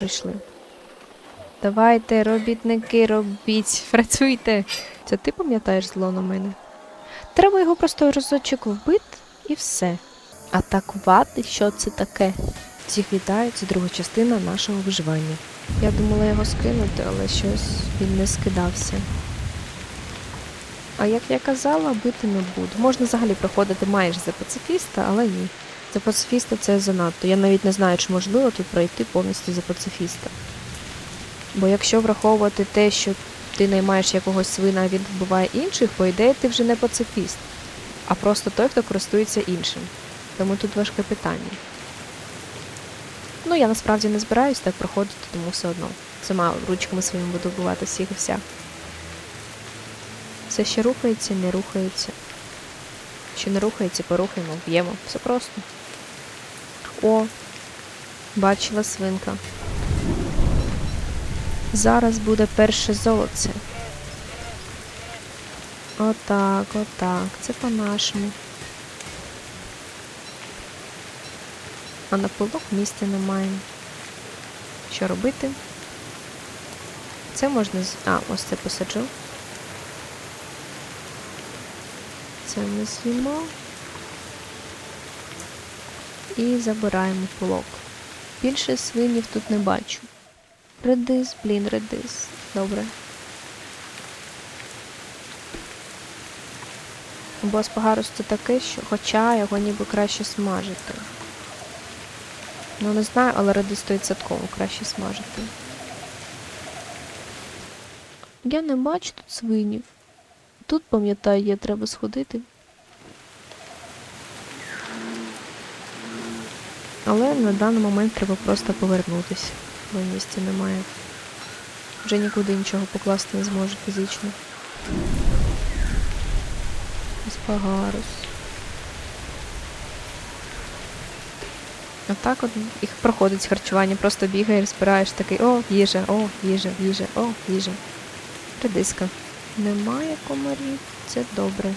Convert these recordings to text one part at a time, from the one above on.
Прийшли. Давайте, робітники, робіть, працюйте. Це ти пам'ятаєш зло на мене? Треба його просто разочок вбити і все. Атакувати, що це таке? Всіх вітаю, це друга частина нашого виживання. Я думала його скинути, але щось він не скидався. А як я казала, бити не буду. Можна взагалі проходити майже за пацифіста, але ні. За пацифіста це занадто. Я навіть не знаю, чи можливо тут пройти повністю за пацифіста. Бо якщо враховувати те, що ти наймаєш якогось свина, а він вбиває інших, по ідеї ти вже не пацифіст, а просто той, хто користується іншим. Тому тут важке питання. Ну, я насправді не збираюсь так проходити, тому все одно. Сама ручками своїми буду вбивати всіх і вся. Все ще рухається, не рухається. Що не рухається, порухаємо, вб'ємо. Все просто. О, бачила свинка. Зараз буде перше золоце. Отак, отак. Це по-нашому. А на пилок місця немає. Що робити? Це можна. А, ось це посаджу. Це ми з'їмо. І забираємо пилок. Більше свинів тут не бачу. Редис, блін, редис. Добре. Бо аспагарус це таке, що хоча його ніби краще смажити. Ну не знаю, але редис 100% краще смажити. Я не бачу тут свинів. Тут, пам'ятаю, є треба сходити. Але на даний момент треба просто повернутися, бо місця немає. Вже нікуди нічого покласти не зможу фізично. Аспагарус. А так от їх проходить харчування, просто бігаєш, збираєш такий, о, їжа, о, їжа, їжа, о, їжа. Редиска. Немає комарів, це добре.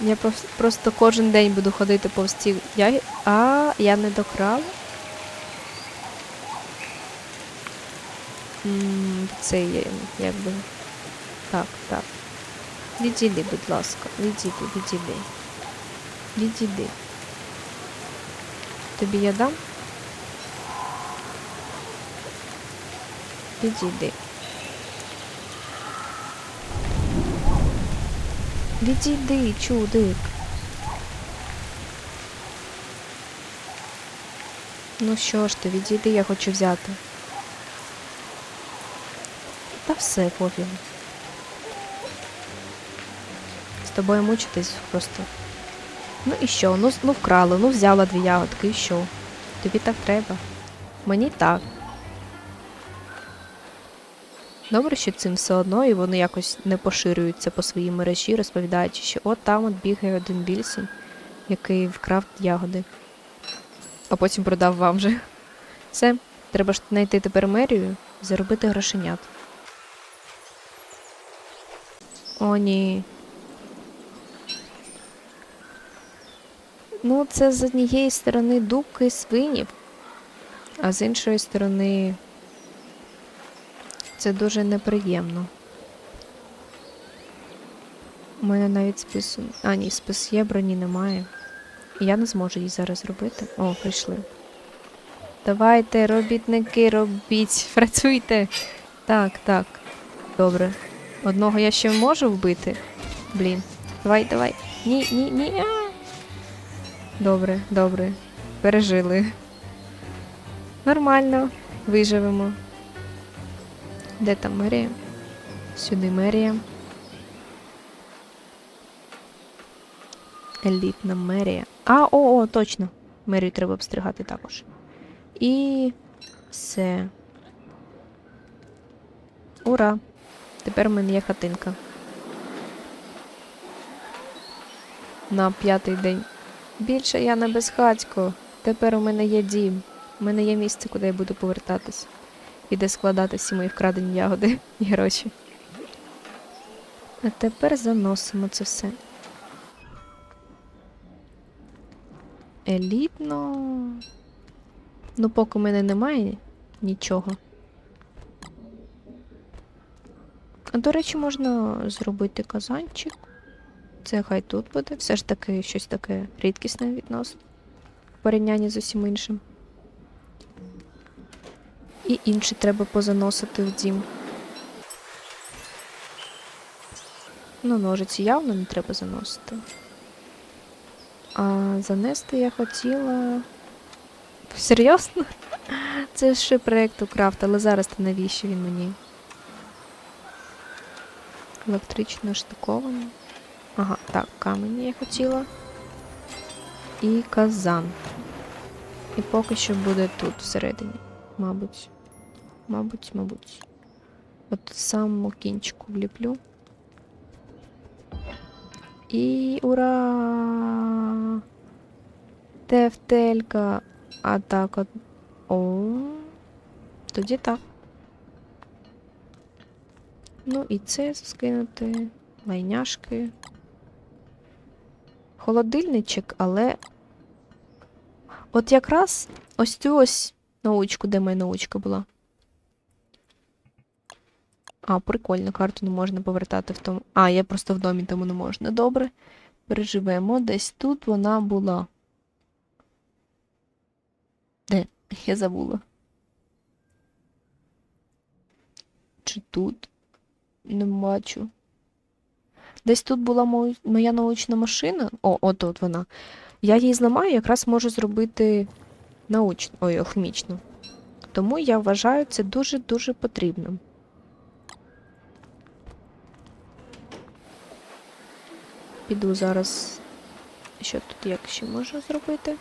Я просто кожен день буду ходити повз ці яги. А, я не докрала. Це є, якби. Так, так. Відійди, будь ласка, відійди, відійди. Відійди. Тобі я дам? Відійди. Відійди, чудик. Ну що ж ти, відійди, я хочу взяти. Та все, пофігу. З тобою мучитись просто. Ну і що? Ну, ну вкрали, ну взяла дві ягодки, і що? Тобі так треба. Мені так. Добре, що цим все одно, і вони якось не поширюються по своїй мережі, розповідаючи, що от там от бігає один більсін, який вкрав ягоди, а потім продав вам же. Все, треба ж знайти тепер мерію і заробити грошенят. О, ні. Ну, це з однієї сторони дубки свинів, а з іншої сторони це дуже неприємно. У мене навіть спису. А, ні, спис є, броні немає. І я не зможу її зараз зробити. О, прийшли. Давайте, робітники, робіть, працюйте. Так, так. Добре. Одного я ще можу вбити. Блін. Давай, давай. Ні, ні, ні. А! Добре, добре. Пережили. Нормально. Виживемо. Де там мерія? Сюди мерія. Елітна мерія. А, о, о, точно. Мерію треба обстригати також. І все. Ура! Тепер в мене є хатинка. На п'ятий день. Більше я не безхатько. Тепер у мене є дім. У мене є місце, куди я буду повертатись. І де складати всі мої вкрадені ягоди і гроші. А тепер заносимо це все. Елітно. Ну, поки в мене немає нічого. А, до речі, можна зробити казанчик. Це хай тут буде. Все ж таки щось таке рідкісне відносно. В порівнянні з усім іншим. І інше треба позаносити в дім. Ну, ножиці явно не треба заносити. А занести я хотіла. Серйозно? Це ще проєкт у крафт, але зараз то навіщо він мені? Електрично штуковано. Ага, так, камені я хотіла. І казан. І поки що буде тут всередині. Мабуть. Мабуть, мабуть. От самому кінчику вліплю. І ура! Тефтелька. А так от. О. Тоді так. Ну і це скинути. Лайняшки. Холодильничок, але. От якраз ось цю ось научку, де моя научка була. А, прикольно, карту не можна повертати в тому. А, я просто в домі, тому не можна. Добре. Переживемо. Десь тут вона була. Де? Я забула. Чи тут? Не бачу. Десь тут була моя научна машина. О, от от вона. Я її зламаю, якраз можу зробити научну, ой, алхімічну. Тому я вважаю це дуже-дуже потрібним. Піду зараз. Що тут як ще можу зробити?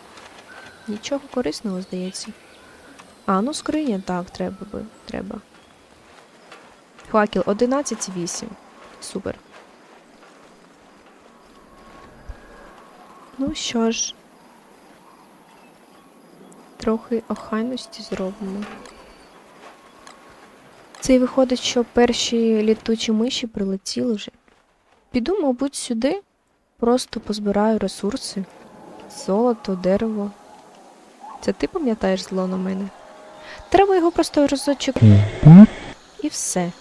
Нічого корисного, здається. А, ну скриня, так, треба би. Треба. Факел 11,8. Супер. Ну що ж. Трохи охайності зробимо. Це і виходить, що перші літучі миші прилетіли вже. Піду, мабуть, сюди. Просто позбираю ресурси. Золото, дерево. Це ти пам'ятаєш зло на мене? Треба його просто разочок і все.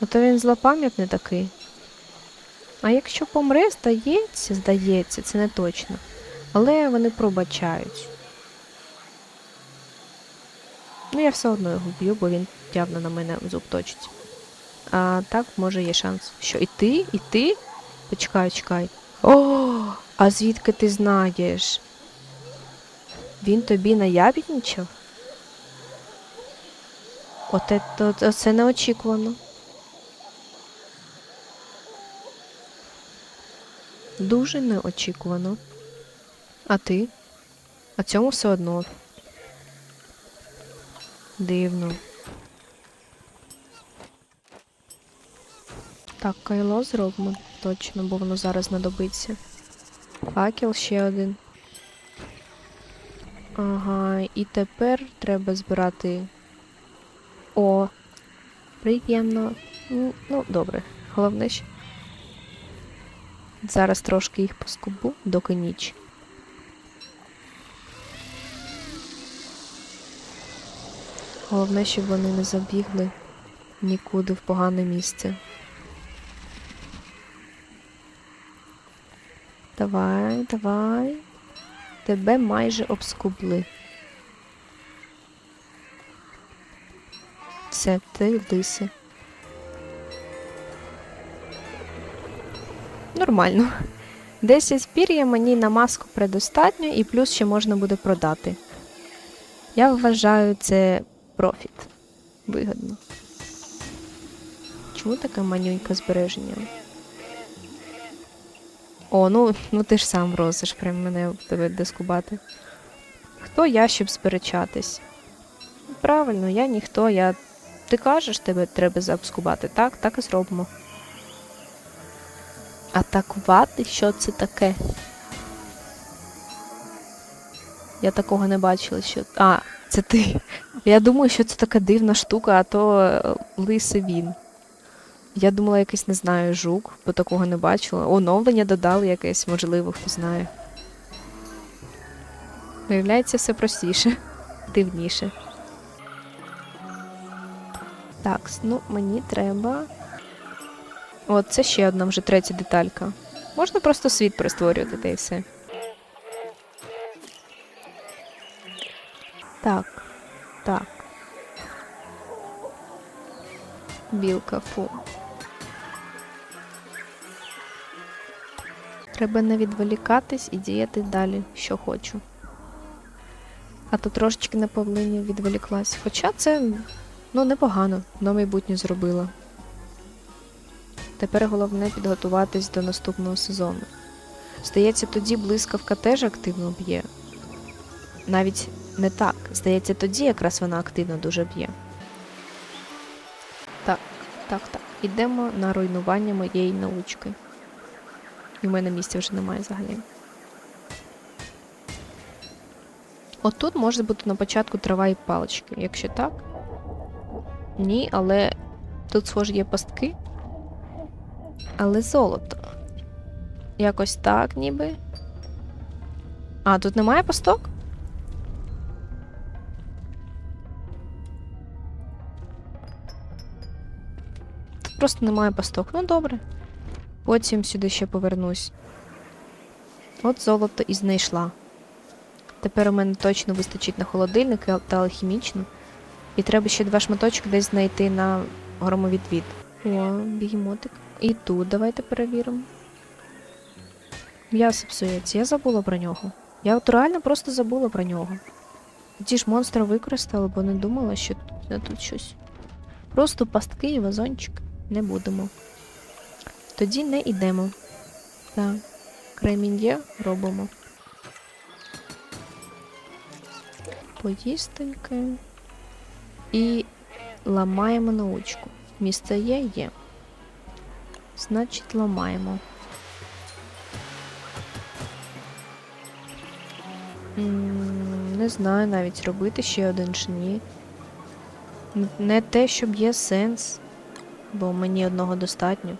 Ото він злопам'ятний такий. А якщо помре, здається, здається, це не точно. Але вони пробачають. Ну, я все одно його б'ю, бо він явно на мене зуб точить. А так, може, є шанс. Що, і ти? І ти? Почекай, чекай. О, а звідки ти знаєш? Він тобі наябідничав? Оте, то, то, це неочікувано. Дуже неочікувано. А ти? А цьому все одно. Дивно. Так, кайло зробимо точно, бо воно зараз знадобиться. Факел ще один. Ага, і тепер треба збирати. О, приємно. Ну, добре. Головне, що. Зараз трошки їх поскубу, доки ніч. Головне, щоб вони не забігли нікуди в погане місце. Давай, давай. Тебе майже обскубли. Все, ти лиси. Нормально. 10 пір'я мені на маску предостатньо і плюс ще можна буде продати. Я вважаю це профіт. Вигодно. Чому така манюнька збереження? О, ну, ну ти ж сам просиш прям мене тебе дискубати. Хто я, щоб сперечатись? Правильно, я ніхто, я. Ти кажеш, тебе треба заобскубати. Так, так і зробимо. Атакувати? Що це таке? Я такого не бачила, що. А, це ти. Я думаю, що це така дивна штука, а то е, лисий він. Я думала, якийсь, не знаю, жук, бо такого не бачила. Оновлення додали якесь, можливо, хто знає. Виявляється, все простіше, дивніше. Так, ну мені треба. От, це ще одна вже третя деталька. Можна просто світ перестворювати та і все. Так. Так. Білка, фу. Треба не відволікатись і діяти далі, що хочу. А то трошечки на павлині відволіклась. Хоча це ну непогано, на майбутнє зробила. Тепер головне підготуватись до наступного сезону. Здається, тоді блискавка теж активно б'є. Навіть не так. Здається, тоді якраз вона активно дуже б'є. Так, так, так. Ідемо на руйнування моєї научки. І в мене місця вже немає взагалі. Отут може бути на початку трава і палички. Якщо так. Ні, але тут, схоже, є пастки. Але золото. Якось так, ніби. А, тут немає пасток? Тут просто немає пасток. Ну добре. Потім сюди ще повернусь. От золото і знайшла. Тепер у мене точно вистачить на холодильник та алхімічну. І треба ще два шматочки десь знайти на громовідвід. О, бігемотик. І тут давайте перевіримо. М'ясо псується, я забула про нього. Я от реально просто забула про нього. Ті ж монстри використали, бо не думала, що тут, тут щось. Просто пастки і вазончик. Не будемо. Тоді не йдемо. Так. Кремінь є, робимо. Поїстеньки. І ламаємо научку. Місце є, є. Значить, ламаємо. Не знаю навіть робити ще один чи ні. Не те, щоб є сенс, бо мені одного достатньо.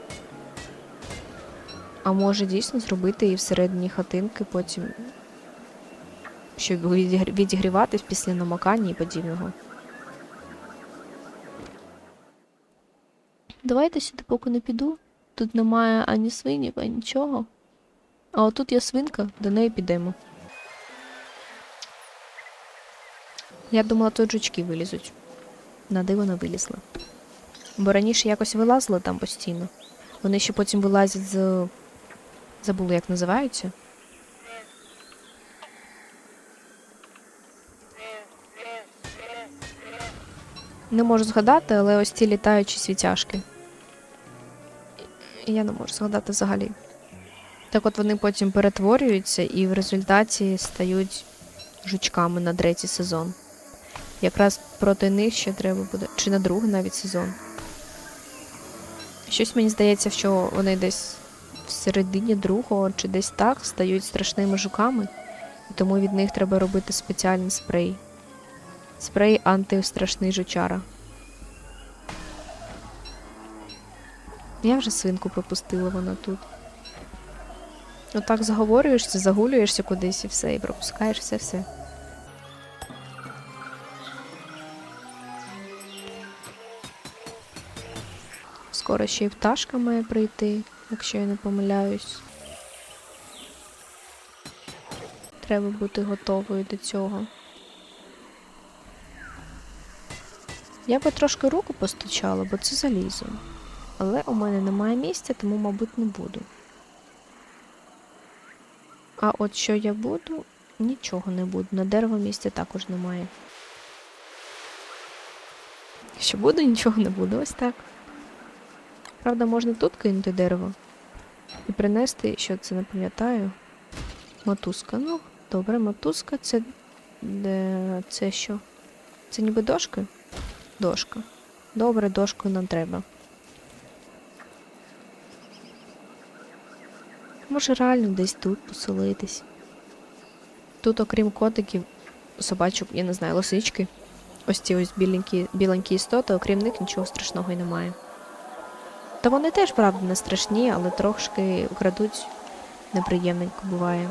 А може дійсно зробити і всередині хатинки потім, щоб відігр- відігріватись після намокання і подібного. Давайте сюди поки не піду. Тут немає ані свинів, ані нічого. А отут є свинка, до неї підемо. Я думала, тут жучки вилізуть. На диво не вилізли. Бо раніше якось вилазили там постійно. Вони ще потім вилазять з. Забула, як називаються. Не можу згадати, але ось ці літаючі світяшки. Я не можу згадати взагалі. Так от вони потім перетворюються і в результаті стають жучками на третій сезон. Якраз проти них ще треба буде. Чи на другий навіть сезон. Щось мені здається, що вони десь в середині другого чи десь так стають страшними жуками, і тому від них треба робити спеціальний спрей. Спрей антистрашний жучара. Я вже свинку пропустила вона тут. Отак заговорюєшся, загулюєшся кудись і все, і пропускаєш все-все. Скоро ще й пташка має прийти, якщо я не помиляюсь. Треба бути готовою до цього. Я би трошки руку постучала, бо це залізо. Але у мене немає місця, тому, мабуть, не буду. А от що я буду, нічого не буду. На дерево місця також немає. Що буду, нічого не буду, ось так. Правда, можна тут кинути дерево і принести, що це не пам'ятаю. Мотузка. Ну, добре, мотузка це. Де... Це що? Це ніби дошки? Дошка. Добре, дошку нам треба. Може реально десь тут поселитись. Тут, окрім котиків, собачок, я не знаю, лисички. Ось ці ось біленькі, біленькі істоти, окрім них нічого страшного й немає. Та вони теж, правда, не страшні, але трошки крадуть неприємненько буває.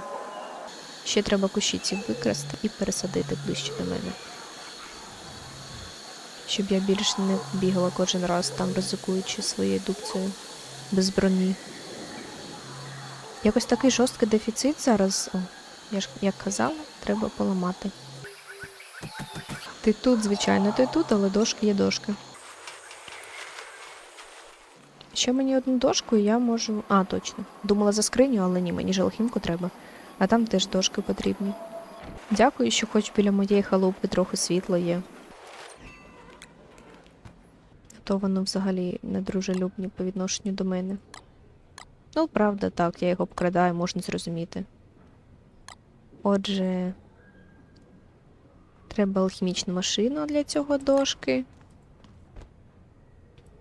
Ще треба кущі ці викрасти і пересадити ближче до мене. Щоб я більш не бігала кожен раз там, ризикуючи своєю дубцею без броні. Якось такий жорсткий дефіцит зараз. О, я ж як казала, треба поламати. Ти тут, звичайно, ти тут, але дошки є дошки. Ще мені одну дошку, і я можу. А, точно. Думала за скриню, але ні, мені желхінку треба. А там теж дошки потрібні. Дякую, що хоч біля моєї халупи трохи світло є. То воно взагалі недружелюбні по відношенню до мене. Ну, правда, так, я його обкрадаю, можна зрозуміти. Отже, треба алхімічну машину для цього дошки.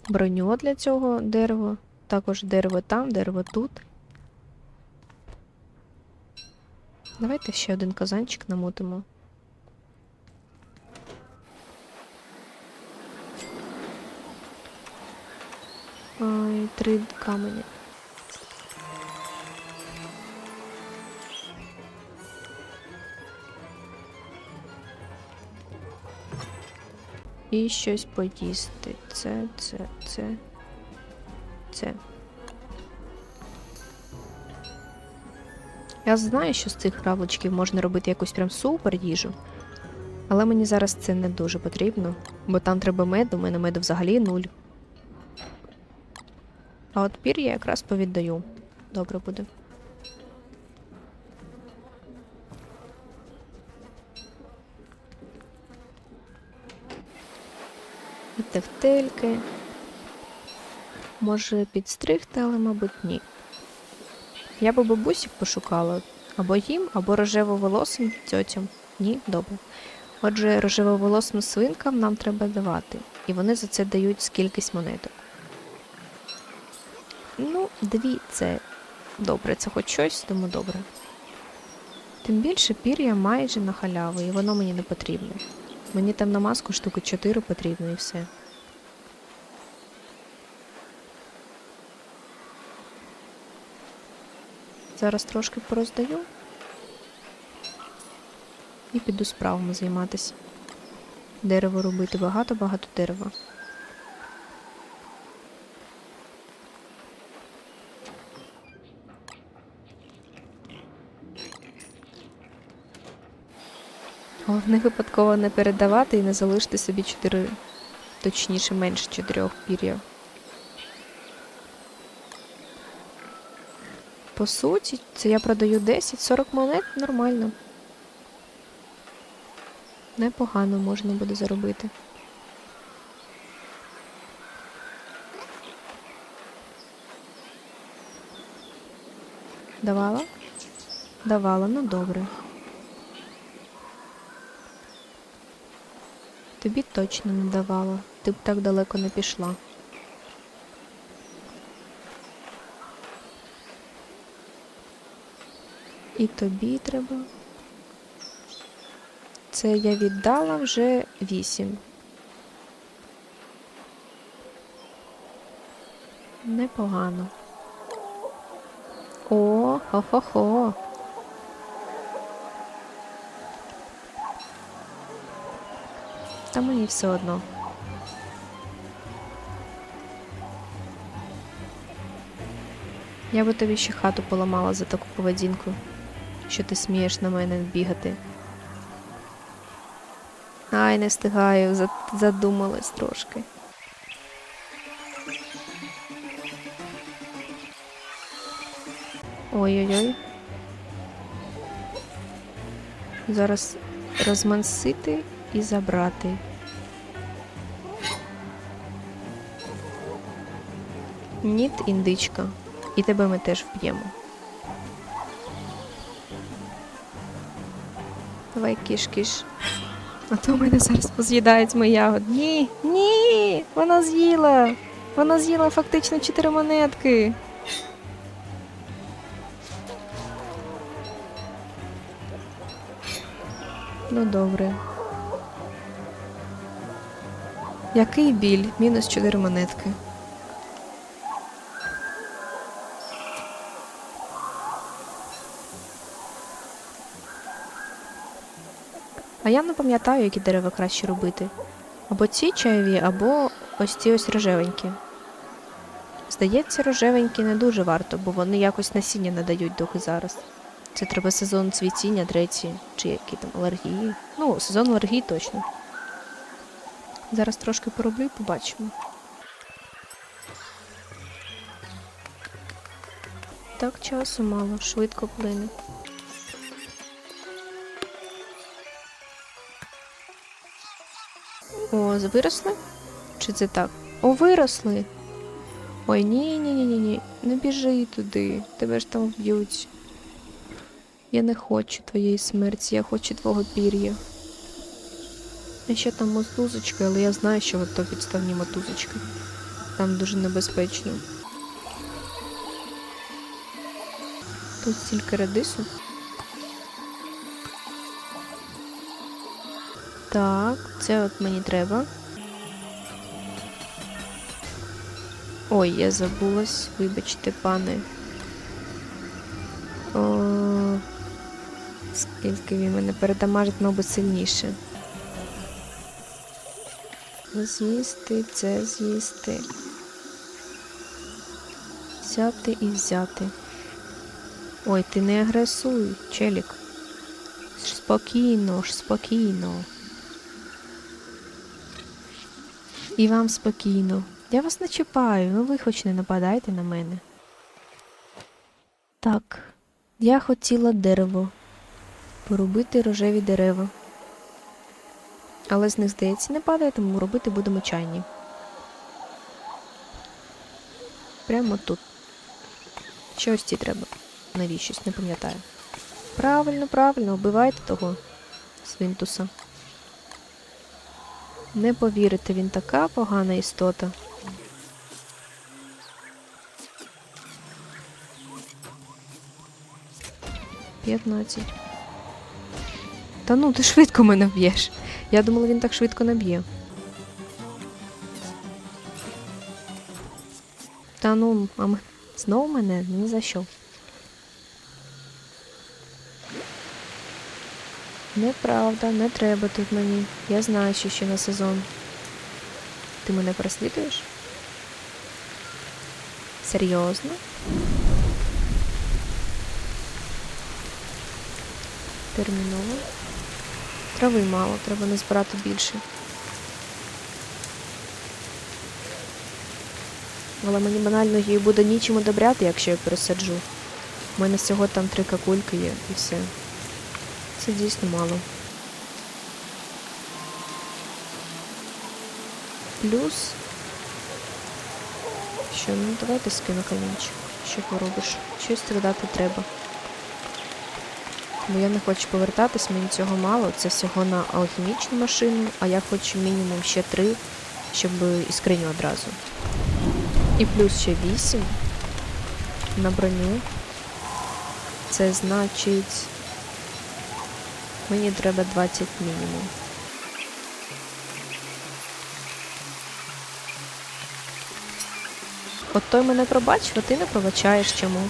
Броню для цього дерева. Також дерево там, дерево тут. Давайте ще один казанчик намотимо. Ой, три камені. І щось поїсти. Це, це, це, це. Я знаю, що з цих равличків можна робити якусь прям супер їжу. Але мені зараз це не дуже потрібно, бо там треба мед, у мене меду взагалі нуль. А от пір я якраз повіддаю. Добре буде. І тефтельки. Може підстригти, але, мабуть, ні. Я би бабусів пошукала або їм, або рожево-волосим тьотям. Ні, добре. Отже, рожево-волосим свинкам нам треба давати, і вони за це дають скількись монеток. Ну, дві це добре, це хоч щось, тому добре. Тим більше пір'я майже на халяву, і воно мені не потрібне. Мені там на маску штуки 4 потрібно і все. Зараз трошки пороздаю і піду справами займатися. Дерево робити багато-багато дерева. Головне випадково не передавати і не залишити собі чотири, точніше менше чотирьох пір'я. По суті, це я продаю 10-40 монет нормально. Непогано можна буде заробити. Давала? Давала, ну добре. Тобі точно не давала. Ти б так далеко не пішла. І тобі треба. Це я віддала вже вісім. Непогано. О, хо-хо-хо. Та мені все одно. Я би тобі ще хату поламала за таку поведінку, що ти смієш на мене бігати. Ай, не встигаю, за- задумалась трошки. Ой-ой-ой. Зараз розмансити і забрати. Ніт, індичка. І тебе ми теж вб'ємо. Давай киш-киш. А то мене зараз поз'їдають мої ягод. Ні, ні, вона з'їла. Вона з'їла фактично чотири монетки. Ну добре. Який біль? Мінус 4 монетки. А я не пам'ятаю, які дерева краще робити. Або ці чайові, або ось ці ось рожевенькі. Здається, рожевенькі не дуже варто, бо вони якось насіння не дають доки зараз. Це треба сезон цвітіння, третій, чи які там алергії. Ну, сезон алергії точно. Зараз трошки пороблю і побачимо. Так часу мало, швидко плине. О, виросли? Чи це так? О, виросли. Ой, ні, ні, ні, ні, ні. Не біжи туди. Тебе ж там вб'ють. Я не хочу твоєї смерті, я хочу твого пір'я. А ще там мотузочки, але я знаю, що то підставні мотузочки. Там дуже небезпечно. Тут стільки редису. Так, це от мені треба. Ой, я забулась, вибачте, пане. О, скільки він мене передамажить, мабуть, сильніше. З'їсти, це з'їсти. Взяти і взяти. Ой, ти не агресуй, челік. Спокійно ж, спокійно. І вам спокійно. Я вас не чіпаю, ну ви хоч не нападайте на мене. Так, я хотіла дерево. Поробити рожеві дерева. Але з них, здається, не падає, тому робити будемо чайні. Прямо тут. Що ось ці треба? Навіщось, не пам'ятаю. Правильно, правильно, вбивайте того свинтуса. Не повірите, він така погана істота. П'ятнадцять. Та ну, ти швидко мене б'єш. Я думала, він так швидко не б'є. Та ну, а знову мене? Ні за що. Неправда, не треба тут мені. Я знаю, що ще на сезон. Ти мене переслідуєш? Серйозно? Терміново. Трави мало, треба не збирати більше. Але мені банально її буде нічим одобряти, якщо я пересаджу. У мене всього там три какульки є і все. Це дійсно мало. Плюс. Що, ну давайте скину камінчик. Що поробиш? Щось страдати треба. Бо я не хочу повертатись, мені цього мало. Це всього на алхімічну машину, а я хочу мінімум ще три, щоб і скриню одразу. І плюс ще 8 на броню. Це значить. Мені треба 20 мінімум. От той мене пробачив, а ти не пробачаєш чому.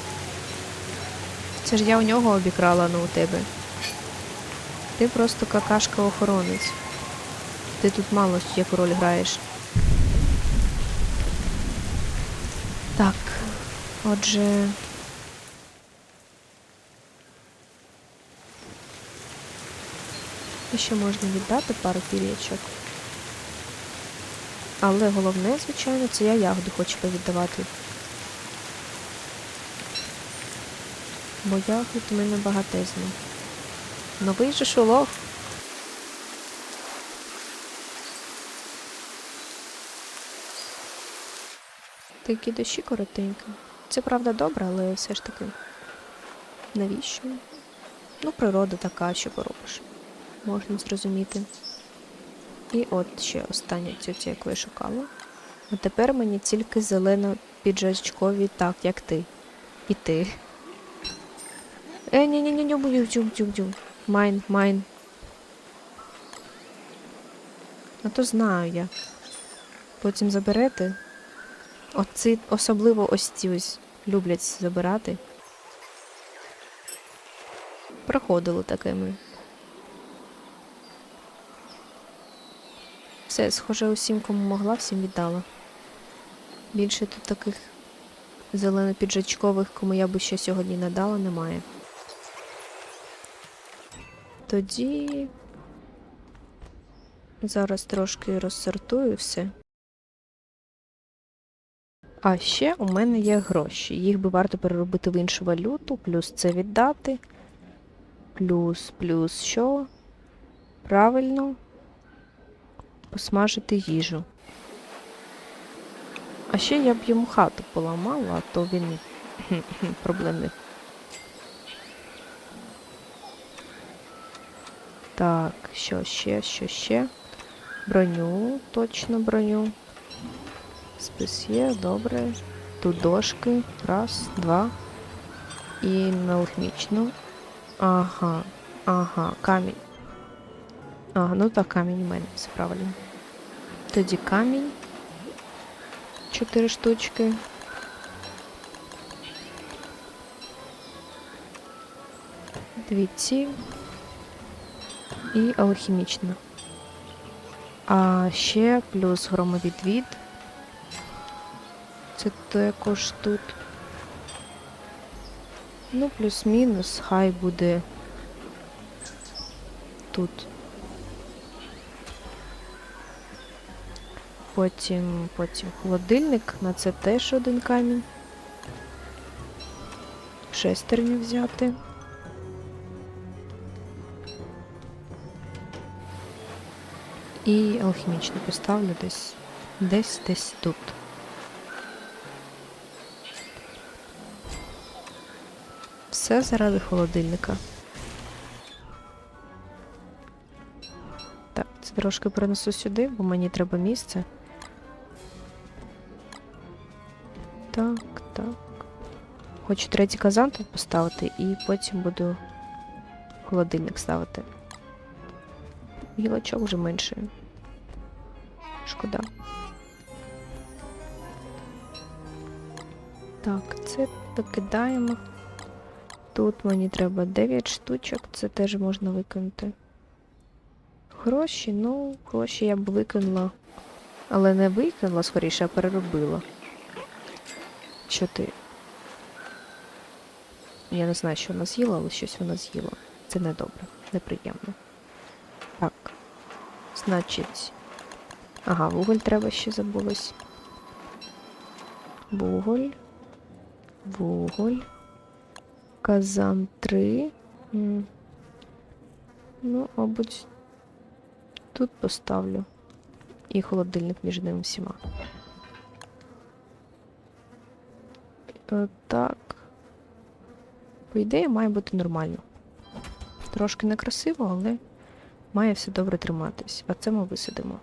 Це ж я у нього обікрала, ну у тебе. Ти просто какашка охоронець. Ти тут мало яку роль граєш. Так, отже. Ще можна віддати пару пір'ячок. Але головне, звичайно, це я ягоди хочу повіддавати. Бо ягод у мене багатезно. Новий же шулов. Такі дощі коротенькі. Це правда добре, але все ж таки. Навіщо? Ну, природа така, що поробиш. Можна зрозуміти. І от ще остання тютя, яку я шукала. А тепер мені тільки зелено піджачкові, так, як ти. І ти. Е, ні ні ні ні бу дюк дюк дюк Майн, майн. А то знаю я. Потім заберете. Оці, особливо ось ці ось люблять забирати. Проходили таке ми. Все, схоже, усім, кому могла, всім віддала. Більше тут таких зеленопіджачкових, кому я би ще сьогодні не дала, немає. Тоді зараз трошки розсортую все. А ще у мене є гроші. Їх би варто переробити в іншу валюту, плюс це віддати. Плюс, плюс що? Правильно. Посмажити їжу. А ще я б йому хату поламала, а то він проблемний. Так, що ще, що ще? Броню, точно броню. Спис є, добре. Тут дошки. Раз, два. І на. Ага, ага, камінь. Ага, ну так, камінь у мене, все правильно. Тоді камінь. Чотири штучки. Дві ці. І алхімічна. А ще плюс громовідвід. Це також тут. Ну, плюс-мінус, хай буде тут. Потім, потім холодильник, на це теж один камінь. Шестерню взяти. І алхімічну поставлю десь, десь, десь тут. Все заради холодильника. Так, це трошки принесу сюди, бо мені треба місце. Так, так. Хочу третій казан тут поставити і потім буду холодильник ставити. Гілочок вже менше. Шкода. Так, це викидаємо. Тут мені треба 9 штучок, це теж можна викинути. Гроші, ну, гроші я б викинула. Але не викинула скоріше, а переробила. Чотири. Я не знаю, що вона з'їла, але щось вона з'їла. Це недобре, неприємно. Так. Значить. Ага, вуголь треба ще забулось. Вуголь. Вуголь. Казан 3. Ну, мабуть, тут поставлю. І холодильник між ними всіма. Е, Так. По ідеї, має бути нормально. Трошки некрасиво, але має все добре триматись. А це ми висадимо.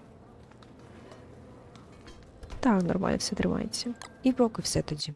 Так, нормально все тримається. І поки все тоді.